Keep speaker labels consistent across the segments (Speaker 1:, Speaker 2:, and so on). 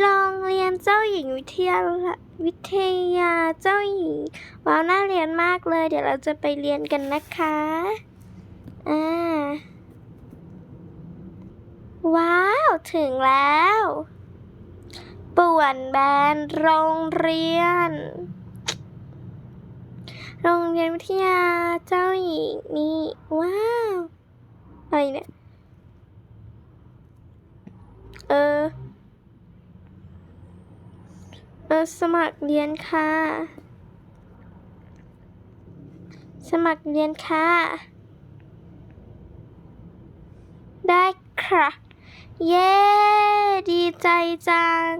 Speaker 1: โรงเรียนเจ้าหญิงวิทยาวิทยาเจ้าหญิง ว้าวน่าเรียนมากเลย เดี๋ยวเราจะไปเรียนกันนะคะ อ่า ว้าว ถึงแล้ว ป่วนแบนโรงเรียน โรงเรียนวิทยาเจ้าหญิงนี่ ว้าว อะไรเนี่ย เออ เออ สมัครเรียนค่ะ สมัครเรียนค่ะ ได้ค่ะ เย้ ดีใจจัง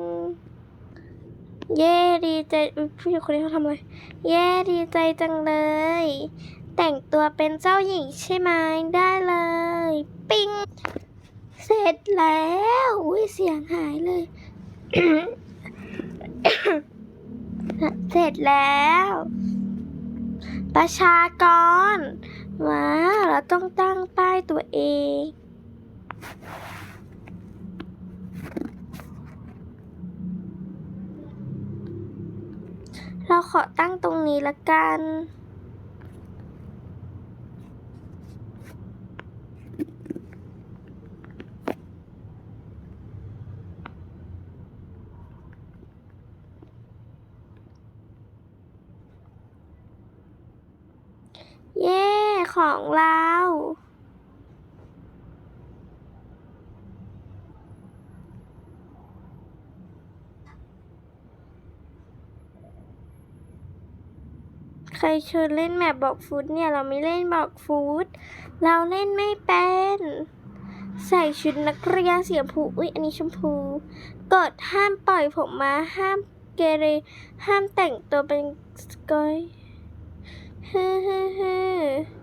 Speaker 1: เย้ดีใจผู้หญิงคนนี้เขาทำอะไร เย้ดีใจจังเลย แต่งตัวเป็นเจ้าหญิงใช่ไหมได้เลย ปิ้ง เสร็จแล้ว อุ้ยเสียงหายเลย เสร็จแล้ว ประชากรว้าเราต้องตั้งป้ายตัวเองเราขอตั้งตรงนี้ละกัน เย้ ของเราใครชวนเล่นแมปบอกฟูดเนี่ยเราไม่เล่นบอกฟูดเราเล่นไม่เป็น ใส่ชุดนักเรียนเสีชมพูอุ๊ยอันนี้ชมพูกดห้ามปล่อยผมมาห้ามเกเรห้ามแต่งตัวเป็นสกอยฮึฮึฮึ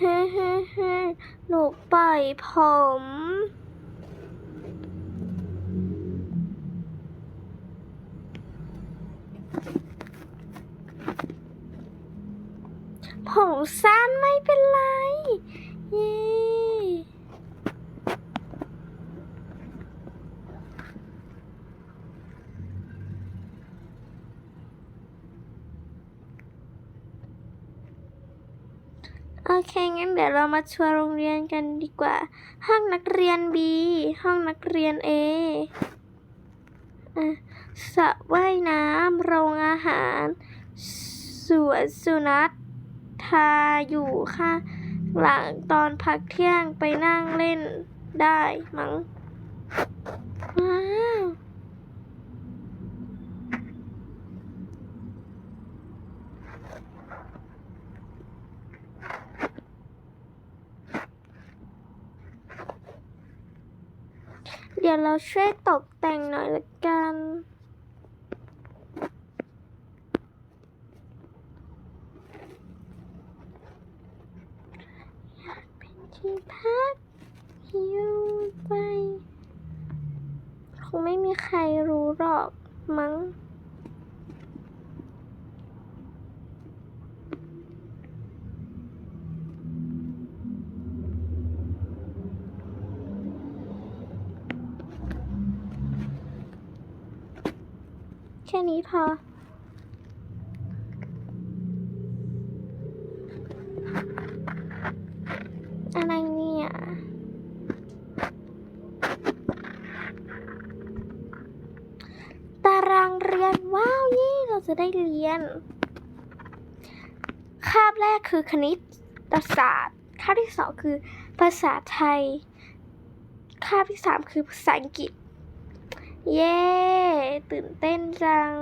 Speaker 1: ฮึฮึฮึหนูปล่อยผม ผมสั้นไม่เป็นไร เย้โอ เคงั้นเดี๋ยวเรามาชัวร์โรงเรียนกันดีกว่า ห้องนักเรียน B ห้องนักเรียน A อะสระว่ายน้ำโรงอาหารสวนสุนัขทาอยู่ค่ะหลังตอนพักเที่ยงไปนั่งเล่นได้มั้งว้าว เดี๋ยวเราช่วยตกแต่งหน่อยละกัน อยากเป็นที่พักอยู่ไป คงไม่มีใครรู้หรอกมั้ง แค่นี้พอ อะไรเนี่ย ตารางเรียน ว้าวยี่เรา จะได้เรียน คาบแรกคือคณิตศาสตร์ คาบที่สองคือภาษาไทย คาบที่สามคือภาษาอังกฤษ เย้ ตื่นเต้นจัง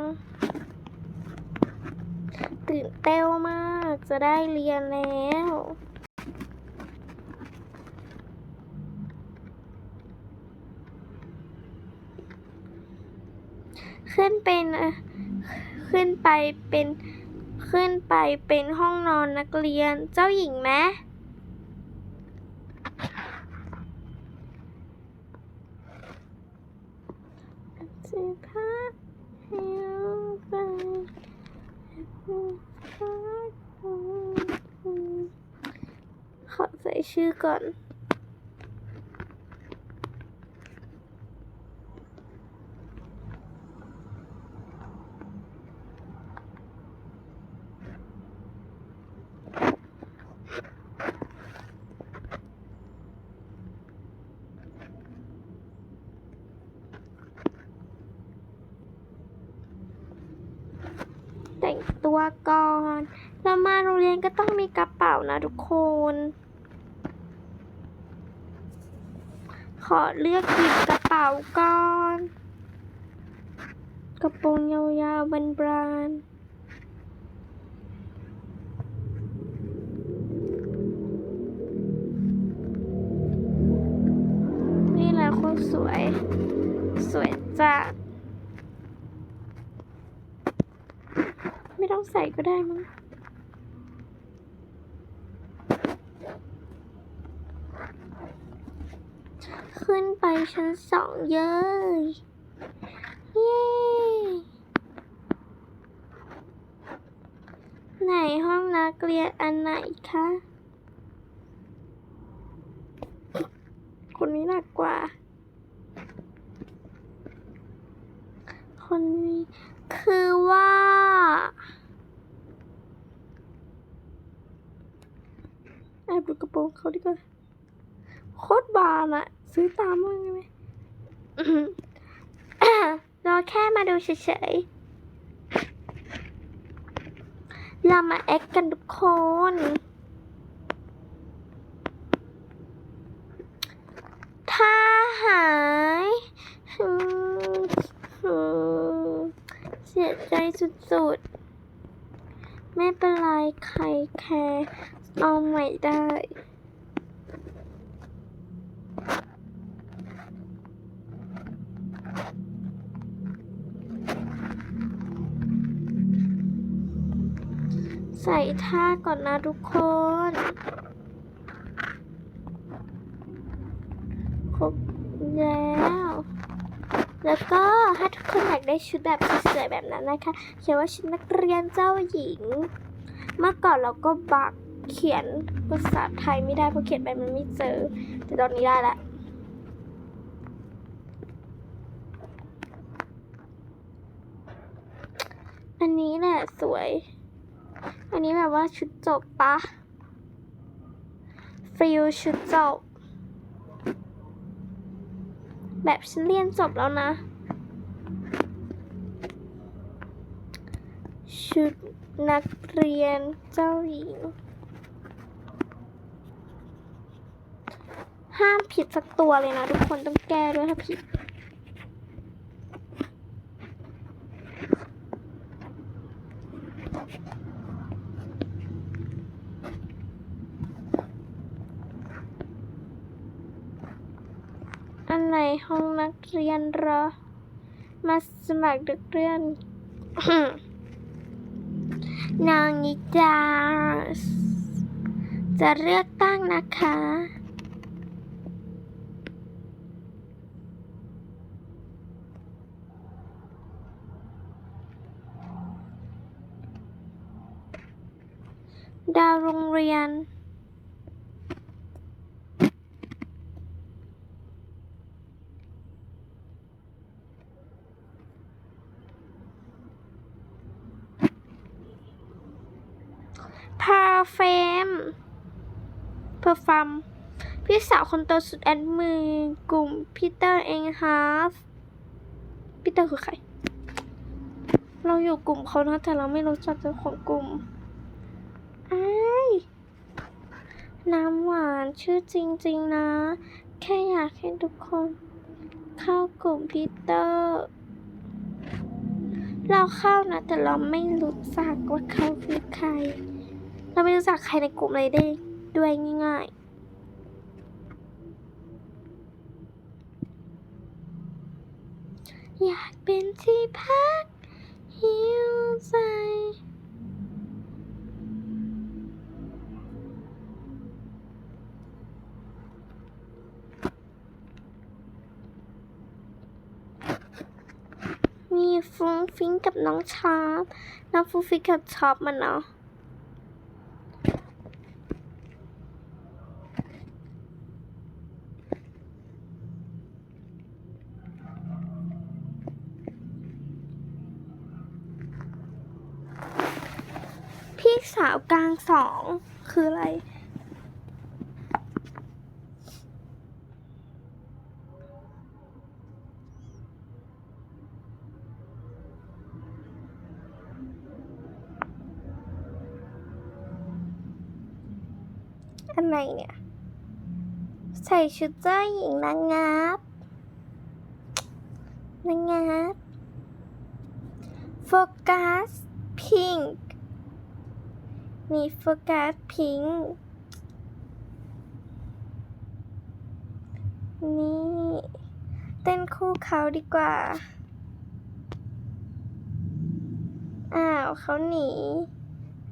Speaker 1: ตื่นเต้นมาก จะได้เรียนแล้วขึ้นเป็นอ่อ ขึ้นไปเป็นขึ้นไปเป็นห้องนอนนักเรียนเจ้าหญิงไหมสิพักเฮียวไปขอใส่ชื่อก่อน ตัวก่อน เรามาโรงเรียนก็ต้องมีกระเป๋านะทุกคน ขอเลือกหยิบกระเป๋าก่อน กระโปรงยาวๆบานๆนี่แหละคนสวย สวยจัดไม่ต้องใส่ก็ได้มั้ง ขึ้นไปชั้นสองเย้ยเย้ไหนห้องนักเรียนอันไหนคะ คนนี้หนักกว่า คนนี้คือว่าแอบดูกระโปรงเขาดีกว่าโคตรบานอะ ซื้อตามมั้งไหมอื้อหือเราแค่มาดูเฉยๆ เรามาแอคกันทุกคน ถ้าหายเสียใจสุดๆ ไม่เป็นไรใครแคร์เอาใหม่ได้ ใส่ท่าก่อนนะทุกคน ครบแล้ว แล้วก็ถ้าทุกคนอยากได้ชุดแบบสวยๆแบบนั้นนะคะ เขียนว่าชุดนักเรียนเจ้าหญิง เมื่อก่อนเราก็บักเขียนภาษาไทยไม่ได้เพราะเขียนไปมันไม่เจอ แต่ตอนนี้ได้ละอันนี้แหละสวย อันนี้แบบว่าชุดจบปะฟิลชุดจบ แบบฉันเรียนจบแล้วนะ ชุดนักเรียนเจ้าหญิง ห้ามผิดสักตัวเลยนะทุกคนต้องแก้ด้วยถ้าผิด อันไห้องนักเรียนรอ มาสมัครนักเรียน นางนิดาจะเลือกตั้งนะคะดาวโรงเรียน พา เฟมเพอร์ฟัมพี่สาวคนโตสุดแอดมือกลุ่มพีเตอร์เองฮาร์ฟพีเตอร์คือใคร เราอยู่กลุ่มเขานะแต่เราไม่รู้จักเจ้าของกลุ่มไอ้น้ำหวานชื่อจริง ๆ นะ แค่อยากให้ทุกคน เข้ากลุ่มพีเตอร์ เราเข้านะ แต่เราไม่รู้จักว่าเขาคือใคร เราไม่รู้จักใครในกลุ่มเลยได้ด้วยง่ายๆ อยากเป็นที่พักหิวใจมีฟุ้งฟิ้งกับน้องชอปน้องฟุ้งฟิ้งกับชอปมันเนาะ สาวกลางสองคืออะไร อันไหนเนี่ย ใส่ชุดเจ้าหญิงนางงามนางงามโฟกัส พิงค์ มีโฟกัสพิงนี่เต้นคู่เขาดีกว่า อ้าวเขาหนี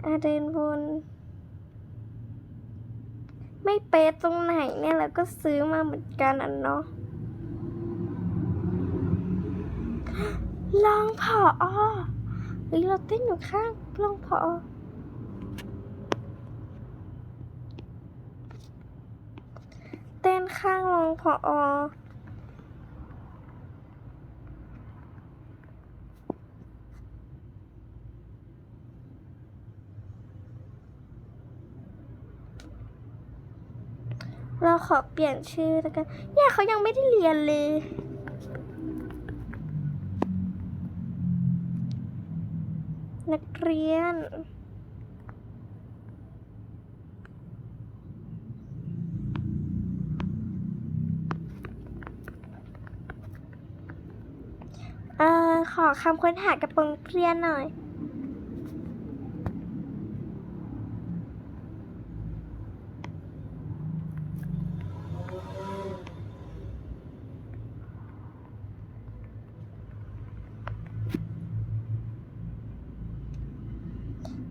Speaker 1: อาเดินวนไม่เป๊ะตรงไหนเนี่ยเราก็ซื้อมาเหมือนกันอะเนาะลองผออเฮ้ยเราเต้นอยู่ข้างลองผออ เต้นข้างลองผออเราขอเปลี่ยนชื่อแล้วกันเนี่ยเขายังไม่ได้เรียนเลย นักเรียน เอ่อขอคำค้นหากระโปรงเรียนหน่อย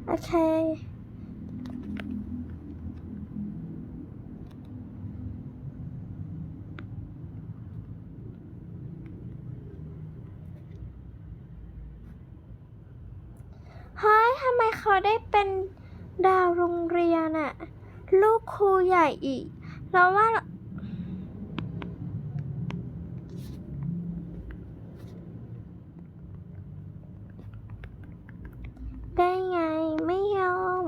Speaker 1: โอเค เฮ้ย ทำไม เป็นดาวโรงเรียนอะลูกครูใหญ่อีก เราว่า ได้ไง ไม่ยอม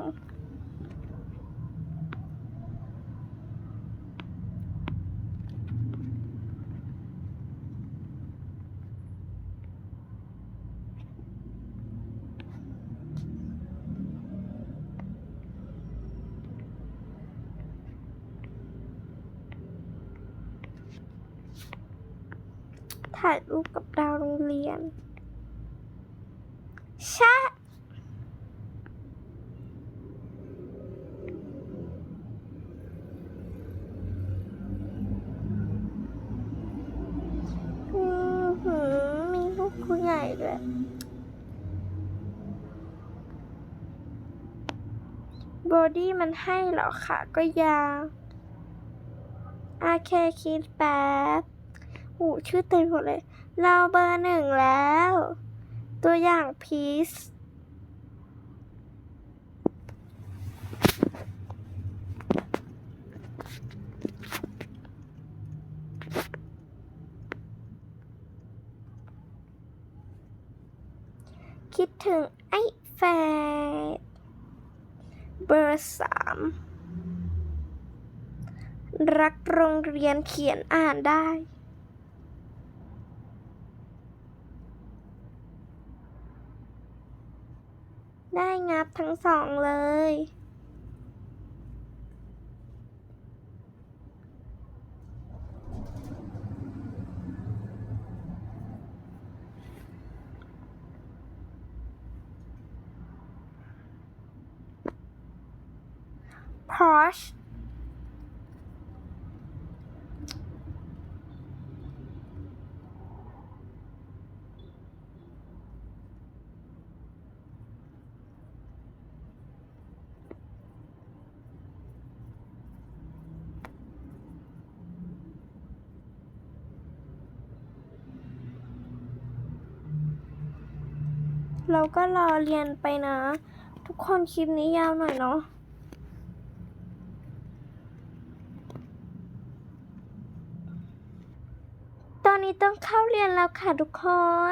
Speaker 1: ถ่ายรูปกับดาวโรงเรียนชะอือหือมีลูกผู้ใหญ่ด้วยบอดี้มันให้เหรอคะก็ยาวโอเคคิดแป๊บ โอ้ชื่อเต็มหมดเลย เราเบอร์หนึ่งแล้ว ตัวอย่างพีซคิดถึงไอ้แฟดเบอร์สามรักโรงเรียนเขียนอ่านได้ ได้งับทั้งสองเลย Porsche ก็รอเรียนไปนะ ทุกคนคลิปนี้ยาวหน่อยเนาะตอนนี้ต้องเข้าเรียนแล้วค่ะทุกค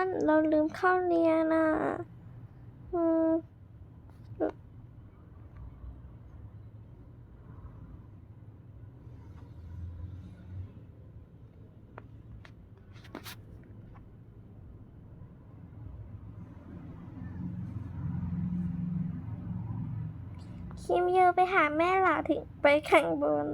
Speaker 1: น เราลืมเข้าเรียนอะ อืม คิมยูไปหาแม่เหรอถึงไปข้างบน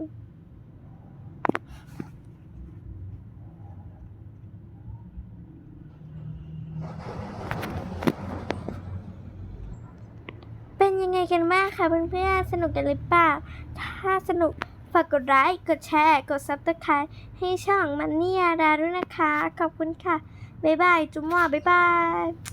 Speaker 1: เป็นยังไงกันบ้างคะเพื่อนๆ สนุกกันหรือเปล่า ถ้าสนุกฝากกดไลค์ กดแชร์ กดซับสไครต์ให้ช่องมันนี่ยาดาด้วยนะคะ ขอบคุณค่ะ บ๊ายบาย จุ๊มว่าบ๊ายบาย